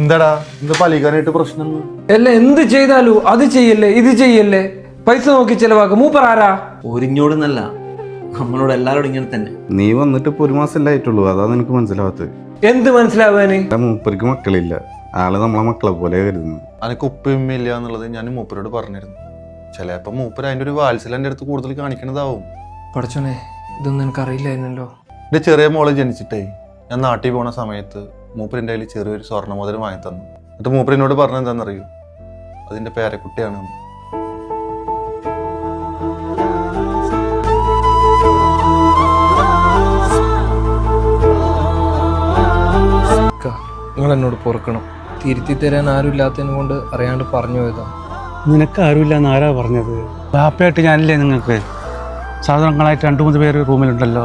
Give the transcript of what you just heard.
എന്താടാ? എന്താ പലിക്കാനായിട്ട് പ്രശ്നം അല്ല എന്ത് ചെയ്താലും അത് ചെയ്യല്ലേ ഇത് ചെയ്യല്ലേ? പൈസ നോക്കി ചെലവാക്കും. മൂപ്പർ ആരാ? ഒരിഞ്ഞോടുന്നല്ല നമ്മളോട് എല്ലാരോടും ഇങ്ങനെ തന്നെ. നീ വന്നിട്ട് ഇപ്പൊ ഒരു മാസമല്ലേ ആയിട്ടുള്ളൂ. അതാ നിനക്ക് മനസ്സിലാവാത്തത്. എന്ത് മനസ്സിലാവാന്? എന്റെ മൂപ്പർക്ക് മക്കളില്ല. ആൾ നമ്മളെ മക്കളെ പോലെ കരുതുന്നു. അനക്ക് ഉപ്പയും ഇല്ല എന്നുള്ളത് ഞാൻ മൂപ്പരോട് പറഞ്ഞിരുന്നു. ചിലപ്പോ മൂപ്പർ അതിന്റെ ഒരു വാത്സല്യം എന്റെ അടുത്ത് കൂടുതൽ കാണിക്കണതാവും. പഠിച്ചോനെ ഇതൊന്നും എനിക്ക് അറിയില്ലായിരുന്നല്ലോ എന്റെ ചെറിയ മോളെ ജനിച്ചിട്ടേ ഞാൻ നാട്ടിൽ പോണ സമയത്ത് മൂപ്പരിന്റെ കയ്യിൽ ചെറിയൊരു സ്വർണ മോതിരം വാങ്ങി തന്നു. എന്നിട്ട് മൂപ്പരിനോട് പറഞ്ഞ എന്താണെന്നറിയോ? അതിന്റെ പേരക്കുട്ടിയാണ് നിങ്ങൾ എന്നോട് പൊറുക്കണം. തിരുത്തി തരാൻ ആരും ഇല്ലാത്തതിനെ കൊണ്ട് അറിയാണ്ട് പറഞ്ഞു പോയതാ. നിനക്ക് ആരുമില്ല ആരാ പറഞ്ഞത്? ബാപ്പയായിട്ട് ഞാനില്ലേ നിങ്ങൾക്ക്? സാധനങ്ങളായിട്ട് രണ്ട് മൂന്ന് പേര് റൂമിലുണ്ടല്ലോ.